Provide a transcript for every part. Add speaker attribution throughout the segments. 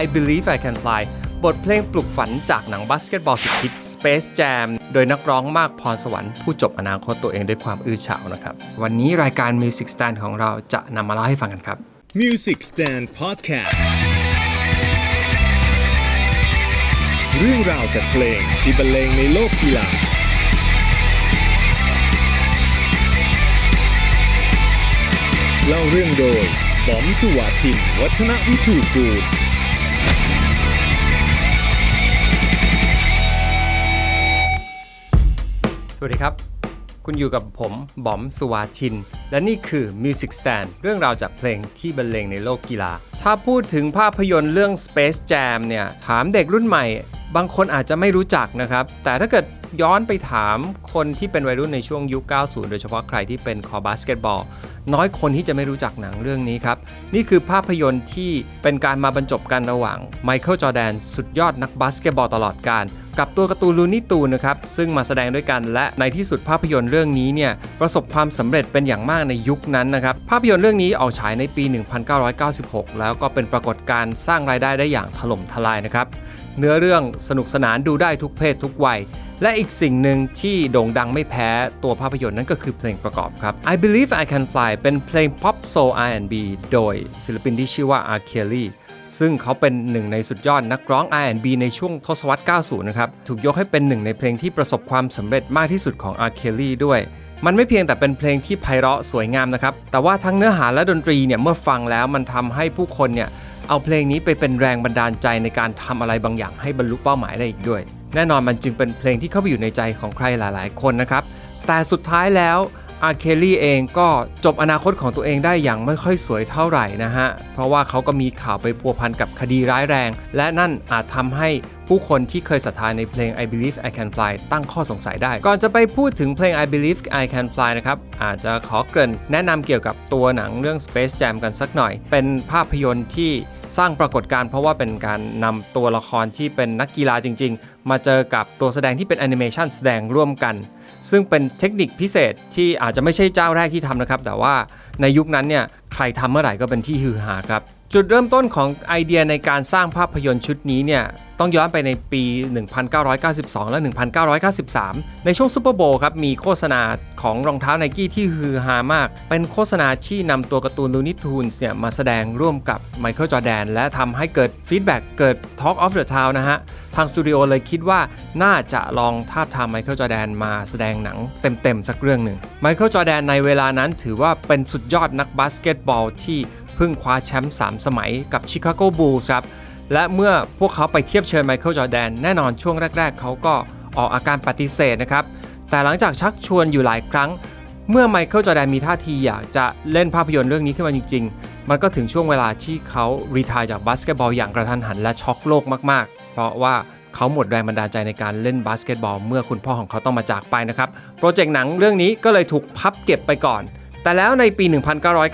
Speaker 1: I Believe I Can Fly บทเพลงปลุกฝันจากหนังบาสเกตบอลสุดฮิต Space Jam โดยนักร้องมากพรสวรรค์ผู้จบอนาคตตัวเองด้วยความอื้อฉาวนะครับ วันนี้รายการ Music Stand ของเราจะนำมาเล่าให้ฟังกันครับ
Speaker 2: Music Stand Podcast เรื่องราวจากเพลงที่บรรเลงในโลกกีฬาเล่าเรื่องโดยบอมสุวาทิน วัฒนวิทูกูล
Speaker 1: วัสดีครับ คุณอยู่กับผมบอมสุวาชิน และนี่คือ Music Stand เรื่องราวจากเพลงที่บรรเลงในโลกกีฬา ถ้าพูดถึงภาพยนตร์เรื่อง Space Jam เนี่ย ถามเด็กรุ่นใหม่ บางคนอาจจะไม่รู้จักนะครับ แต่ถ้าเกิด ย้อนไปถามคนที่เป็นวัยรุ่นในช่วงยุค 90 โดยเฉพาะใครที่เป็นคอบาสเกตบอล น้อยคนที่จะไม่รู้จักหนังเรื่องนี้ครับ นี่คือภาพยนตร์ที่เป็นการมาบรรจบกันระหว่างไมเคิลจอแดนสุดยอดนักบาสเกตบอลตลอดการ กับตัวการ์ตูนลูนี่ตูนนะครับ ซึ่งมาแสดงด้วยกันและในที่สุดภาพยนตร์เรื่องนี้เนี่ยประสบความสำเร็จเป็นอย่างมากในยุคนั้นนะครับภาพยนตร์เรื่องนี้ออกฉายในปี 1996 แล้วก็เป็นปรากฏการณ์สร้างรายได้ได้อย่างถล่มทลายนะครับ เนื้อเรื่องสนุกสนานดูได้ทุกเพศทุกวัย และอีกสิ่งหนึ่งที่โด่งดังไม่แพ้ตัวภาพยนตร์นั่นก็คือเพลงประกอบครับ I Believe I Can Fly เป็นเพลง pop soul R&B โดยศิลปินที่ชื่อว่า R. Kelly ซึ่งเขาเป็นหนึ่งในสุดยอดนักร้อง R&B ในช่วงทศวรรษ 90 นะครับ ถูกยกให้เป็นหนึ่งในเพลงที่ประสบความสำเร็จมากที่สุดของ R. Kelly ด้วย มันไม่เพียงแต่เป็นเพลงที่ไพเราะสวยงามนะครับ แต่ว่าทั้งเนื้อหาและดนตรีเนี่ยเมื่อฟังแล้วมันทำให้ผู้คนเนี่ย เอาเพลงนี้ไปเป็นแรงบันดาลใจในการทำอะไรบางอย่างให้บรรลุเป้าหมายได้อีกด้วย แน่นอนมันจึงเป็นเพลงที่เข้าไปอยู่ในใจของใครหลาย ๆ คนนะครับ แต่สุดท้ายแล้วอาร์เคลลี่เองก็จบอนาคตของตัวเองได้อย่างไม่ค่อยสวยเท่าไหร่นะฮะ เพราะว่าเขาก็มีข่าวไปพัวพันกับคดีร้ายแรง และนั่นอาจทำให้ ผู้คนที่เคยศรัทธาในเพลง I Believe I Can Fly ตั้งข้อสงสัยได้ ก่อนจะไปพูดถึงเพลง I Believe I Can Fly นะครับอาจจะขอเกริ่นแนะนำเกี่ยวกับตัวหนังเรื่อง Space Jam กันสักหน่อย เป็นภาพยนตร์ที่สร้างปรากฏการณ์เพราะว่าเป็นการนำตัวละครที่เป็นนักกีฬาจริง ๆ มาเจอกับตัวแสดงที่เป็นแอนิเมชันแสดงร่วมกัน ซึ่งเป็นเทคนิคพิเศษที่อาจจะไม่ใช่เจ้าแรกที่ทำนะครับ แต่ว่า ในยุคนั้นเนี่ยใครทำเมื่อไหร่ก็เป็นที่ฮือฮาครับ จุดเริ่มต้นของไอเดียในการสร้างภาพยนตร์ชุดนี้เนี่ยต้องย้อนไปในปี 1992 และ 1993 ในช่วงซูเปอร์โบครับมีโฆษณาของรองเท้าไนกี้ที่ฮือฮามาก เป็นโฆษณาที่นำตัวการ์ตูน Looney Tunes เนี่ยมาแสดงร่วมกับไมเคิลจอแดนและทำให้เกิดฟีดแบ็กเกิด Talk of the Town นะฮะ ทางสตูดิโอเลยคิดว่าน่าจะลองทาบทามไมเคิลจอแดนมาแสดงหนังเต็มๆ สักเรื่องหนึ่งไมเคิลจอแดนในเวลานั้นถือว่าเป็นสุดยอดนักบาสเกตบอลที่เพิ่งคว้าแชมป์3สมัยกับชิคาโกบูลส์ครับ และเมื่อพวกเขาไปเทียบเชิญไมเคิลจอแดน แน่นอนช่วงแรก ๆ เขาก็ออกอาการปฏิเสธนะครับ แต่หลังจากชักชวนอยู่หลายครั้ง เมื่อไมเคิลจอแดนมีท่าทีอยากจะเล่นภาพยนตร์เรื่องนี้ขึ้นมาจริง ๆ มันก็ถึงช่วงเวลาที่เขารีทายจากบาสเกตบอลอย่างกระทันหันและช็อกโลกมากๆ เพราะว่าเขาหมดแรงบันดาลใจในการเล่นบาสเกตบอลเมื่อคุณพ่อของเขาต้องมาจากไปนะครับ โปรเจกต์หนังเรื่องนี้ก็เลยถูกพับเก็บไปก่อน แต่แล้วในปี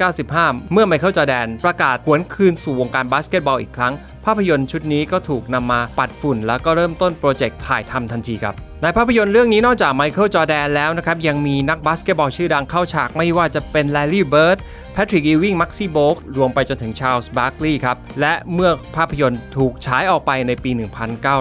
Speaker 1: 1995 เมื่อไมเคิลจอแดนประกาศหวนคืนสู่วงการบาสเกตบอลอีกครั้งภาพยนตร์ชุดนี้ก็ถูกนำมาปัดฝุ่น แล้วก็เริ่มต้นโปรเจกต์ถ่ายทำทันทีครับในภาพยนตร์เรื่องนี้นอกจากไมเคิลจอแดนแล้วนะครับ ยังมีนักบาสเกตบอลชื่อดังเข้าฉากไม่ว่าจะเป็นแลลี่เบิร์ดแพทริกอีวิงมักซี่โบกรวมไปจนถึงชาลส์บาร์คลีย์ครับ และเมื่อภาพยนตร์ถูกฉายออกไปในปี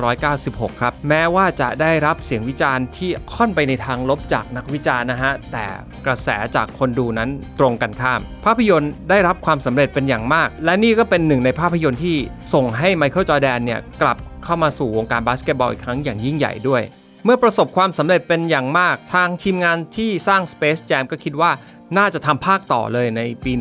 Speaker 1: 1996 ครับ แม้ว่าจะได้รับเสียงวิจารณ์ที่ค่อนไปในทางลบจากนักวิจารณ์นะฮะ แต่กระแสจากคนดูนั้นตรงกันข้าม ภาพยนตร์ได้รับความสำเร็จเป็นอย่างมาก และนี่ก็เป็นหนึ่งในภาพยนตร์ที่ส่งให้ไมเคิลจอร์แดนเนี่ยกลับเข้ามาสู่วงการบาสเกตบอลอีกครั้งอย่างยิ่งใหญ่ด้วย เมื่อประสบความสำเร็จเป็นอย่างมากทางทีมงานที่สร้าง Space Jam ก็คิดว่าน่าจะทำภาคต่อเลยในปี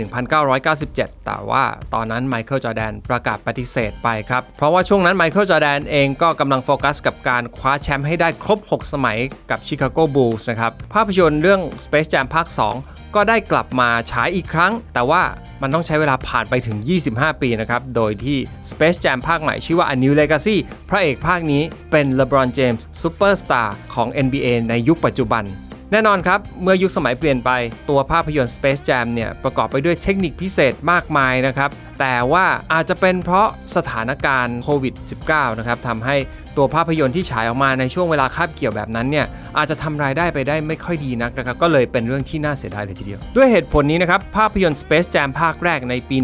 Speaker 1: 1997 แต่ว่าตอนนั้นไมเคิลจอร์แดนประกาศปฏิเสธไปครับ เพราะว่าช่วงนั้นไมเคิลจอร์แดนเองก็กำลังโฟกัสกับการคว้าแชมป์ให้ได้ครบ 6 สมัยกับชิคาโกบูลส์นะครับ ภาพยนตร์เรื่อง Space Jam ภาค 2 ก็ได้กลับมาฉายอีกครั้ง แต่ว่ามันต้องใช้เวลาผ่านไปถึง 25 ปีนะครับ โดยที่ Space Jam ภาคใหม่ชื่อว่า A New Legacy พระเอกภาคนี้เป็น LeBron James Superstar ของ NBA ในยุคปัจจุบันแน่นอนครับ เมื่อยุคสมัยเปลี่ยนไปตัวภาพยนตร์ Space Jam เนี่ย ประกอบไปด้วยเทคนิคพิเศษมากมายนะครับ แต่ว่าอาจจะเป็นเพราะสถานการณ์โควิด -19 นะครับทำให้ตัวภาพยนตร์ที่ฉายออกมาในช่วงเวลาคาบเกี่ยวแบบนั้นเนี่ยอาจจะทำรายได้ไปได้ไม่ค่อยดีนักนะครับก็เลยเป็นเรื่องที่น่าเสียดายเลยทีเดียว ด้วยเหตุผลนี้นะครับภาพยนตร์ Space Jam ภาคแรกในปี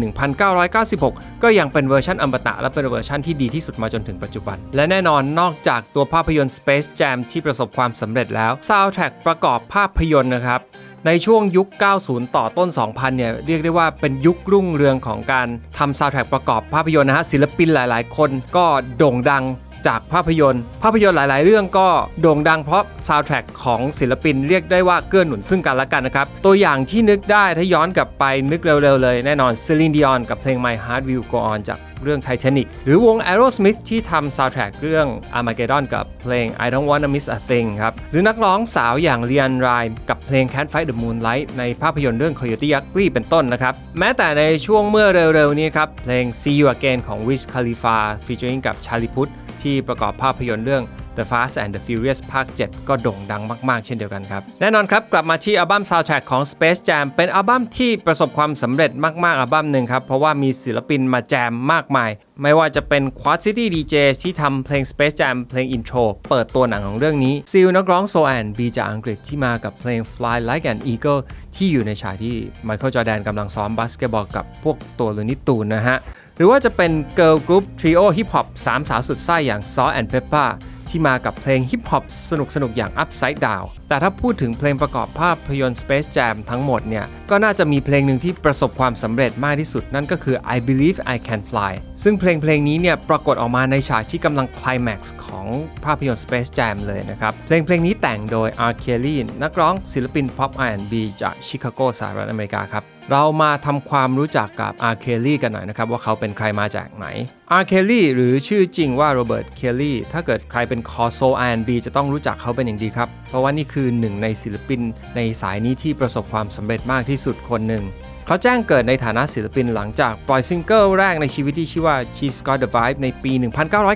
Speaker 1: 1996 ก็ยังเป็นเวอร์ชันอมตะและเป็นเวอร์ชันที่ดีที่สุดมาจนถึงปัจจุบัน และแน่นอนนอกจากตัวภาพยนตร์ Space Jam ที่ประสบความสำเร็จแล้วซาวด์แทร็กประกอบภาพยนตร์นะครับ ในช่วงยุค 90 ต่อต้น 2000 เนี่ยเรียกได้ว่าเป็นยุครุ่งเรืองของการทำซาวด์แทร็กประกอบภาพยนตร์นะฮะศิลปินหลาย ๆ คนก็โด่งดัง จากภาพยนตร์ ภาพยนตร์หลาย ๆ เรื่องก็โด่งดังเพราะซาวด์แทร็กของศิลปินเรียกได้ว่าเกื้อหนุนซึ่งกันและกันนะครับ ตัวอย่างที่นึกได้ถ้าย้อนกลับไปนึกเร็ว ๆ เลยแน่นอน Celine Dion กับเพลง My Heart Will Go On จากเรื่อง Titanic หรือวง Aerosmith ที่ทำซาวด์แทร็กเรื่อง Armageddon กับเพลง I Don't Wanna Miss a Thing ครับ หรือนักร้องสาวอย่าง Lian Rai กับเพลง Can't Fight the Moonlight ในภาพยนตร์เรื่อง Coyote Ugly เป็นต้นนะครับ แม้แต่ในช่วงเมื่อเร็ว ๆ นี้ครับ เพลง See You Again ของ Wiz Khalifa featuring กับ Charlie Puth ที่ประกอบภาพยนตร์เรื่อง The Fast and the Furious ภาค 7 ก็โด่งดังมาก ๆ เช่นเดียวกันครับ แน่นอนครับ กลับมาที่อัลบั้ม Soundtrack ของ Space Jam เป็นอัลบั้มที่ประสบความสำเร็จมาก ๆ อัลบั้มหนึ่งครับ เพราะว่ามีศิลปินมาแจมมากมาย ไม่ว่าจะเป็น Quad City DJ ที่ทำเพลง Space Jam เพลง Intro เปิดตัวหนังของเรื่องนี้ซิลนักร้องโซแอนบีจากอังกฤษที่มากับเพลง Fly Like an Eagle ที่อยู่ในฉากที่ไมเคิลจอแดนกำลังซ้อมบาสเกตบอลกับพวกตัวลูนิตูนนะฮะ หรือว่าจะเป็นเกิร์ลกรุ๊ปทริโอฮิปฮอปสามสาวสุดไส้อย่างซอแอนด์เปปปา ที่มากับเพลงฮิปฮอปสนุกๆอย่าง Upside Down แต่ถ้าพูดถึงเพลงประกอบภาพยนตร์ Space Jam ทั้งหมดเนี่ย ก็น่าจะมีเพลงหนึ่งที่ประสบความสำเร็จมากที่สุดนั่นก็คือ I Believe I Can Fly ซึ่งเพลงเพลงนี้เนี่ยปรากฏออกมาในฉากที่กำลังคลแม็กซ์ของภาพยนตร์ Space Jam เลยนะครับ เพลงเพลงนี้แต่งโดย R. Kelly นักร้องศิลปิน Pop R&B จากชิคาโกสหรัฐอเมริกาครับเรามาทำความรู้จักกับ R. Kelly กันหน่อยนะครับว่าเขาเป็นใครมาจากไหน R. Kelly หรือชื่อจริงว่าโรเบิร์ตเคลลี่ถ้าเกิดใครเป็นคอโซ R&B จะต้องรู้จักเขาเป็นอย่างดีครับ เพราะว่านี่คือหนึ่งในศิลปินในสายนี้ที่ประสบความสำเร็จมากที่สุดคนหนึ่ง เขาแจ้งเกิดในฐานะศิลปินหลังจากปล่อยซิงเกิลแรกในชีวิตที่ชื่อว่า She's Got the Vibe ในปี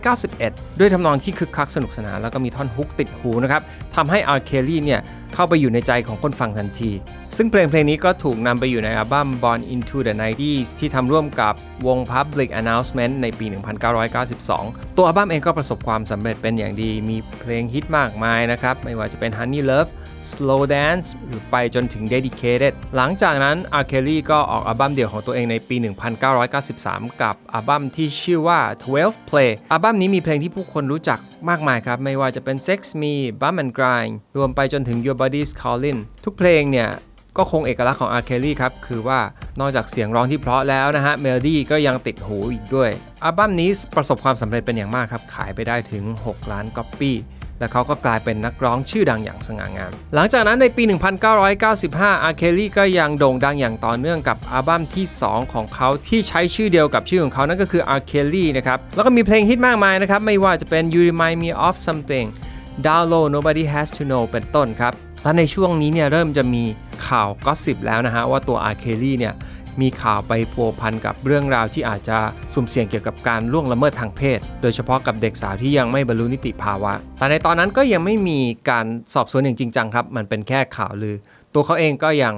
Speaker 1: 1991 ด้วยทำนองที่คึกคักสนุกสนานแล้วก็มีท่อนฮุกติดหูนะครับทำให้ R. Kelly เนี่ย เข้าไปอยู่ในใจของคนฟังทันที ซึ่งเพลงเพลงนี้ก็ถูกนำไปอยู่ในอัลบั้ม Born into the 90s ที่ทำร่วมกับวง Public Announcement ในปี 1992 ตัวอัลบั้มเองก็ประสบความสำเร็จเป็นอย่างดี มีเพลงฮิตมากมายนะครับ ไม่ว่าจะเป็น Honey Love Slow Dance หรือไปจนถึง Dedicated หลังจากนั้น R. Kelly ก็ออกอัลบั้มเดี่ยวของตัวเองในปี 1993 กับอัลบั้มที่ชื่อว่า 12 Play อัลบั้มนี้มีเพลงที่ผู้คนรู้จัก มากมายครับ ไม่ว่าจะเป็น Sex Me Bum and Grind รวมไปจนถึง Your Body's Calling ทุกเพลงเนี่ยก็คงเอกลักษณ์ของ R. Kelly ครับ คือว่านอกจากเสียงร้องที่เพราะแล้วนะฮะ เมโลดี้ก็ยังติดหูอีกด้วย อัลบั้มนี้ประสบความสำเร็จเป็นอย่างมากครับ ขายไปได้ถึง 6 ล้านก๊อปปี้ และเขาก็กลายเป็นนักร้องชื่อดังอย่างสง่างาม หลังจากนั้นในปี 1995 R. Kelly ก็ยังโด่งดังอย่างต่อเนื่องกับอัลบั้มที่ 2 ของเขาที่ใช้ชื่อเดียวกับชื่อของเขานั่นก็คือ R. Kelly นะครับ แล้วก็มีเพลงฮิตมากมายนะครับ ไม่ว่าจะเป็น You Remind Me of Something Down Low Nobody Has to Know เป็นต้นครับและในช่วงนี้เนี่ยเริ่มจะมีข่าวก็สิบแล้วนะฮะว่าตัว R. Kelly เนี่ย มีข่าวไปพัวพันกับเรื่องราวที่อาจจะสุ่มเสี่ยงเกี่ยวกับการล่วงละเมิดทางเพศ โดยเฉพาะกับเด็กสาวที่ยังไม่บรรลุนิติภาวะ แต่ในตอนนั้นก็ยังไม่มีการสอบสวนอย่างจริงจังครับ มันเป็นแค่ข่าวลือ ตัวเขาเองก็ยัง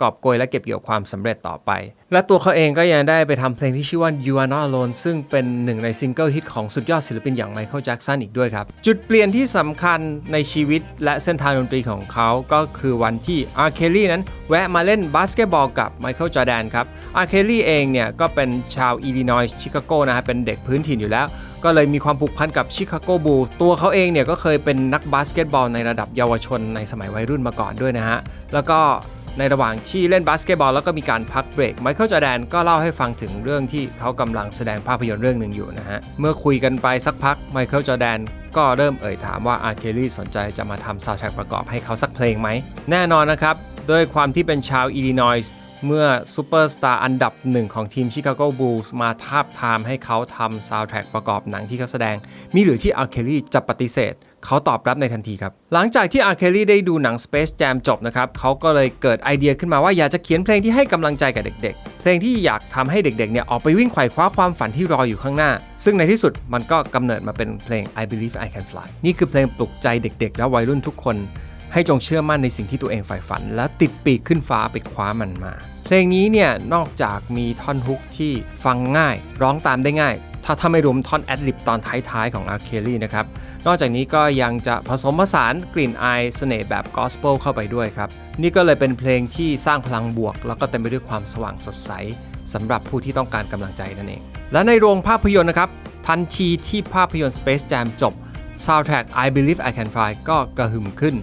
Speaker 1: กอบโกยและเก็บเกี่ยวความสำเร็จต่อไป และตัวเขาเองก็ยังได้ไปทำเพลงที่ชื่อว่า You Are Not Alone ซึ่งเป็นหนึ่งในซิงเกิลฮิตของสุดยอดศิลปินอย่างไมเคิลแจ็กสันอีกด้วยครับ จุดเปลี่ยนที่สำคัญในชีวิตและเส้นทางดนตรีของเขาก็คือวันที่อาร์เคลลี่นั้นแวะมาเล่นบาสเกตบอลกับไมเคิลจอแดนครับอาร์เคลลี่เองเนี่ยก็เป็นชาวอิลลินอยส์ชิคาโกนะฮะเป็นเด็กพื้นถิ่นอยู่แล้ว ก็เลยมีความผูกพันกับชิคาโกบูล์ตัวเขาเองเนี่ยก็เคยเป็นนักบาสเกตบอลในระดับเยาวชนในสมัยวัยรุ่นมาก่อนด้วยนะฮะแล้วก็ ในระหว่างที่เล่นบาสเกตบอลแล้วก็มีการพักเบรกไมเคิลจอแดนก็เล่าให้ฟังถึงเรื่องที่เขากำลังแสดงภาพยนตร์เรื่องหนึ่งอยู่นะฮะ เมื่อคุยกันไปสักพักไมเคิลจอแดนก็เริ่มเอ่ยถามว่าอาร์เคลี่สนใจจะมาทำซาวด์แทร็กประกอบให้เขาสักเพลงไหม แน่นอนนะครับด้วยความที่เป็นชาวอิลลินอยส์เมื่อซูเปอร์สตาร์อันดับหนึ่งของทีมชิคาโกบูลส์มาทาบทามให้เขาทำซาวด์แทร็กประกอบหนังที่เขาแสดง มีหรือที่อาร์เคลี่จะปฏิเสธ เขาตอบรับในทันทีครับ หลังจากที่อาร์เคลลี่ได้ดูหนัง Space Jam จบนะครับเขาก็เลยเกิดไอเดียขึ้นมาว่าอยากจะเขียนเพลงที่ให้กำลังใจกับเด็ก ๆ เพลงที่อยากทำให้เด็กๆเนี่ยออกไปวิ่งไขว่คว้าความฝันที่รออยู่ข้างหน้า ซึ่งในที่สุดมันก็กำเนิดมาเป็นเพลง I Believe I Can Fly นี่คือเพลงปลุกใจเด็ก ๆ และวัยรุ่นทุกคน ให้จงเชื่อมั่นในสิ่งที่ตัวเองใฝ่ฝัน และติดปีกขึ้นฟ้าไปคว้ามันมา เพลงนี้เนี่ยนอกจากมีท่อนฮุกที่ฟังง่าย ร้องตามได้ง่าย ถ้าถ้าไม่รวมท่อนแอดลิบตอนท้ายๆ ของอาร์เคลี่นะครับ นอกจากนี้ก็ยังจะผสมผสานกลิ่นอายเสน่ห์แบบกอสเปลเข้าไปด้วยครับ นี่ก็เลยเป็นเพลงที่สร้างพลังบวก แล้วก็เต็มไปด้วยความสว่างสดใสสำหรับผู้ที่ต้องการกำลังใจนั่นเอง และในโรงภาพยนตร์นะครับ ทันทีที่ภาพยนตร์ Space Jam จบ Soundtrack I Believe I Can Fly ก็กระหึ่มขึ้น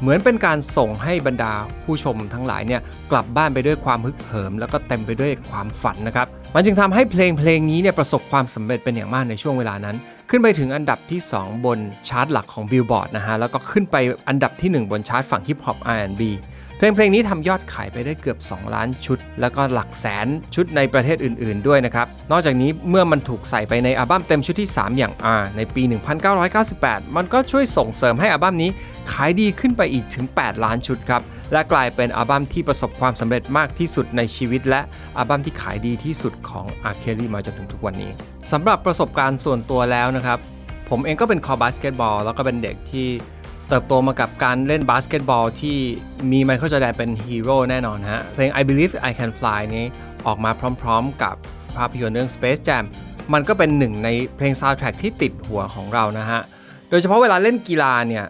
Speaker 1: เหมือนเป็นการส่งให้บรรดาผู้ชมทั้งหลายเนี่ยกลับบ้านไปด้วยความฮึกเหิม แล้วก็เต็มไปด้วยความฝันนะครับ มันจึงทำให้เพลงเพลงนี้เนี่ยประสบความสำเร็จเป็นอย่างมากในช่วงเวลานั้น ขึ้นไปถึงอันดับที่ 2 บนชาร์ตหลักของบิลบอร์ดนะฮะแล้วก็ขึ้นไปอันดับที่ 1 บนชาร์ตฝั่งฮิปฮอป R&B เพลงเพลงนี้ทำยอดขายไปได้เกือบ 2 ล้านชุด แล้วก็หลักแสนชุดในประเทศอื่น ๆ ด้วยนะครับ นอกจากนี้เมื่อมันถูกใส่ไปในอัลบั้มเต็มชุดที่ 3 อย่าง R ในปี 1998 มันก็ช่วยส่งเสริมให้อัลบั้มนี้ขายดีขึ้นไปอีกถึง 8 ล้านชุดครับ และกลายเป็นอัลบั้มที่ประสบความสำเร็จมากที่สุดในชีวิต และอัลบั้มที่ขายดีที่สุดของ R. Kelly มาจนถึงทุกวันนี้สำหรับประสบการณ์ส่วนตัวแล้วนะครับผมเองก็เป็นคอบาสเกตบอลแล้วก็เป็นเด็กที่ เติบโตมากับการเล่นบาสเกตบอลที่มีไมเคิลจอแดนเป็นฮีโร่แน่นอนฮะเพลง I Believe I Can Fly นี้ออกมาพร้อมๆกับภาพยนตร์เรื่อง Space Jam มันก็เป็นหนึ่งในเพลงซาวด์แทร็กที่ติดหัวของเรานะฮะ โดยเฉพาะเวลาเล่นกีฬาเนี่ย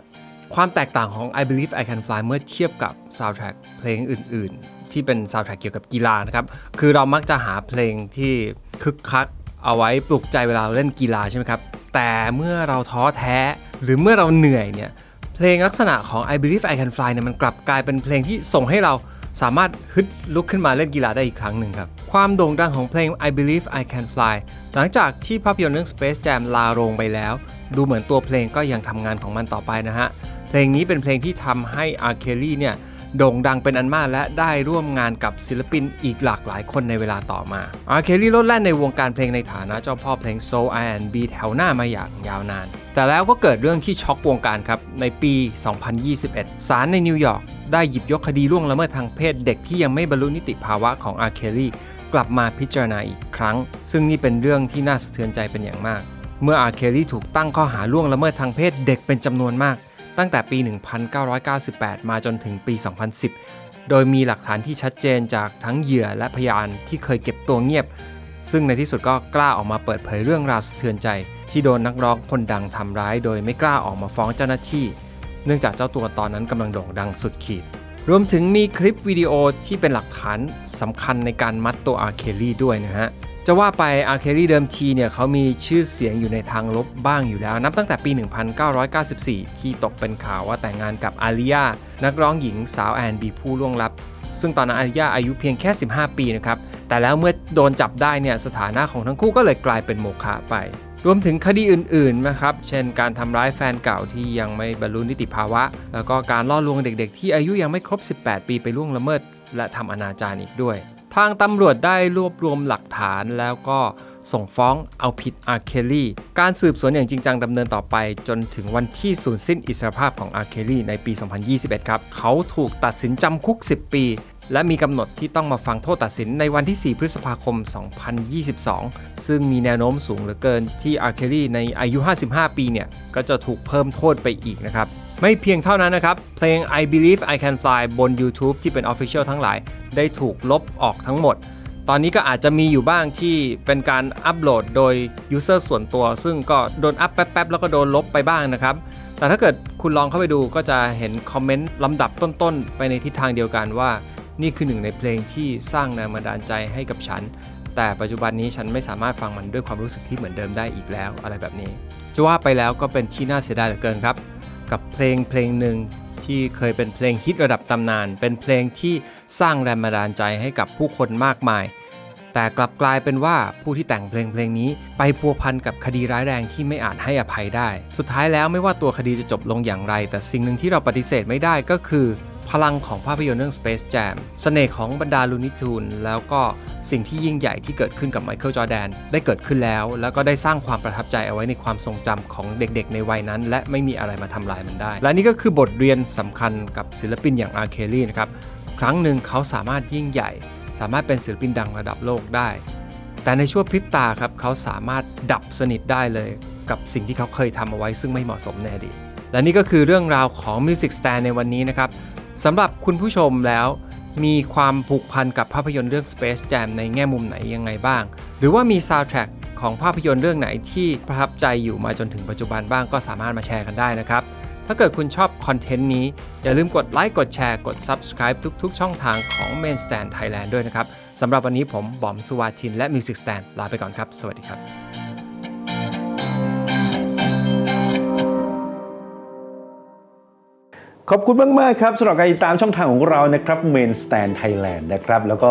Speaker 1: ความแตกต่างของ I Believe I Can Fly เมื่อเทียบกับซาวด์แทร็กเพลงอื่นๆ ที่เป็นซาวด์แทร็กเกี่ยวกับกีฬานะครับ คือเรามักจะหาเพลงที่คึกคักเอาไว้ปลุกใจเวลาเราเล่นกีฬาใช่ไหมครับ แต่เมื่อเราท้อแท้หรือเมื่อเราเหนื่อยเนี่ย เพลงลักษณะของ I Believe I Can Fly เนี่ยมันกลับกลายเป็นเพลงที่ส่งให้เราสามารถฮึดลุกขึ้นมาเล่นกีฬาได้อีกครั้งหนึ่งครับ ความโด่งดังของเพลง I Believe I Can Fly หลังจากที่ภาพยนตร์เรื่อง Space Jam ลาโรงไปแล้ว ดูเหมือนตัวเพลงก็ยังทำงานของมันต่อไปนะฮะ เพลงนี้เป็นเพลงที่ทำให้อาร์เคลี่เนี่ย โด่งดังเป็นอันมากและได้ร่วมงานกับศิลปินอีกหลากหลายคนในเวลาต่อมา R. Kelly โลดแล่นในวงการเพลงในฐานะเจ้าพ่อเพลง Soul R&B แถวหน้ามาอย่างยาวนาน แต่แล้วก็เกิดเรื่องที่ช็อกวงการครับ ในปี 2021 ศาลในนิวยอร์กได้หยิบยกคดีล่วงละเมิดทางเพศเด็กที่ยังไม่บรรลุนิติภาวะของ R. Kelly กลับมาพิจารณาอีกครั้ง ซึ่งนี่เป็นเรื่องที่น่าสะเทือนใจเป็นอย่างมาก เมื่อ R. Kelly ถูกตั้งข้อหาล่วงละเมิดทางเพศเด็กเป็นจำนวนมาก ตั้งแต่ปี 1998 มาจนถึงปี 2010 โดยมีหลักฐานที่ชัดเจนจากทั้งเหยื่อและพยานที่เคยเก็บตัวเงียบ ซึ่งในที่สุดก็กล้าออกมาเปิดเผยเรื่องราวสะเทือนใจ ที่โดนนักร้องคนดังทำร้าย โดยไม่กล้าออกมาฟ้องเจ้าหน้าที่ เนื่องจากเจ้าตัวตอนนั้นกำลังโด่งดังสุดขีด รวมถึงมีคลิปวิดีโอที่เป็นหลักฐานสำคัญในการมัดตัวอาร์เคลลี่ด้วยนะฮะ จะว่าไปอาร์เคลี่เดิมทีเนี่ยเขามีชื่อเสียงอยู่ในทางลบบ้างอยู่แล้ว นับตั้งแต่ปี 1994 ที่ตกเป็นข่าวว่าแต่งงานกับอาริยานักร้องหญิงสาวแอนบีผู้ล่วงลับ ซึ่งตอนนั้นอาริยาอายุเพียงแค่ 15 ปีนะครับ แต่แล้วเมื่อโดนจับได้เนี่ยสถานะของทั้งคู่ก็เลยกลายเป็นโมฆะไป รวมถึงคดีอื่นๆนะครับ เช่นการทำร้ายแฟนเก่าที่ยังไม่บรรลุนิติภาวะ แล้วก็การล่อลวงเด็กๆ ที่อายุยังไม่ครบ 18 ปีไปล่วงละเมิด และทำอนาจารอีกด้วย ทางตำรวจได้รวบรวมหลักฐานแล้วก็ส่งฟ้องเอาผิดอาร์เคลลี่ การสืบสวนอย่างจริงจังดำเนินต่อไป จนถึงวันที่สูญสิ้นอิสรภาพของอาร์เคลลี่ในปี 2021 ครับ เขาถูกตัดสินจำคุก 10 ปี และมีกำหนดที่ต้องมาฟังโทษตัดสินในวันที่ 4 พฤษภาคม 2022 ซึ่งมีแนวโน้มสูงเหลือเกินที่อาร์เคลลี่ในอายุ 55 ปีเนี่ย ก็จะถูกเพิ่มโทษไปอีกนะครับ ไม่เพียงเท่านั้นนะครับ เพลง I Believe I Can Fly บน YouTube ที่เป็น Official ทั้งหลาย ได้ถูกลบออกทั้งหมด ตอนนี้ก็อาจจะมีอยู่บ้างที่เป็นการอัปโหลดโดย User ส่วนตัว ซึ่งก็โดนอัพแป๊บๆ แล้วก็โดนลบไปบ้างนะครับ แต่ถ้าเกิดคุณลองเข้าไปดูก็จะเห็นคอมเมนต์ลำดับต้นๆ ไปในทิศทางเดียวกันว่า นี่คือหนึ่งในเพลงที่สร้างแรงบันดาลใจให้กับฉัน แต่ปัจจุบันนี้ฉันไม่สามารถฟังมันด้วยความรู้สึกที่เหมือนเดิมได้อีกแล้วอะไรแบบนี้ จะว่าไปแล้วก็เป็นที่น่าเสียดายเหลือเกินครับ กับเพลงเพลงหนึ่งที่เคยเป็นเพลงฮิตระดับตำนาน เป็นเพลงที่สร้างแรงบันดาลใจให้กับผู้คนมากมาย แต่กลับกลายเป็นว่าผู้ที่แต่งเพลงเพลงนี้ไปพัวพันกับคดีร้ายแรงที่ไม่อาจให้อภัยได้ สุดท้ายแล้วไม่ว่าตัวคดีจะจบลงอย่างไร แต่สิ่งหนึ่งที่เราปฏิเสธไม่ได้ก็คือ พลังของภาพยนตร์เรื่อง Space Jam เสน่ห์ของบรรดาลูนิทูนแล้วก็สิ่งที่ยิ่งใหญ่ที่เกิดขึ้นกับไมเคิลจอร์แดนได้เกิดขึ้นแล้ว แล้วก็ได้สร้างความประทับใจเอาไว้ในความทรงจำของเด็กๆ ในวัยนั้น และไม่มีอะไรมาทำลายมันได้ และนี่ก็คือบทเรียนสำคัญกับศิลปินอย่างอาร์เคลลี่นะครับครั้งหนึ่งเขาสามารถยิ่งใหญ่ สามารถเป็นศิลปินดังระดับโลกได้ แต่ในช่วงพริบตาครับเขาสามารถดับสนิทได้เลยกับสิ่งที่เขาเคยทำเอาไว้ซึ่งไม่เหมาะสมในอดีตและนี่ก็คือเรื่องราวของ Music Stand ในวันนี้นะครับ สำหรับคุณผู้ชมแล้ว มีความผูกพันกับภาพยนตร์เรื่อง Space Jam ในแง่มุมไหนยังไงบ้าง หรือว่ามีซาว d ์แทร็กของภาพยนตร์เรื่องไหนที่ประทับใจอยู่มาจนถึงปัจจุบันบ้างก็สามารถมาแชร์กันได้นะครับ ถ้าเกิดคุณชอบคอนเทนต์นี้ อย่าลืมกดไลค์กดแชร์กด Subscribe ทุก ๆ ช่องทางของ Main Stand Thailand ด้วยนะครับสำหรับวันนี้ผมบอมสุวาทินและ Music Stand ลาไปก่อนครับ สวัสดีครับ
Speaker 3: ขอบคุณมาก ๆ ครับสำหรับการติดตามช่องทางของเรานะครับ Main Stand Thailand นะครับ แล้วก็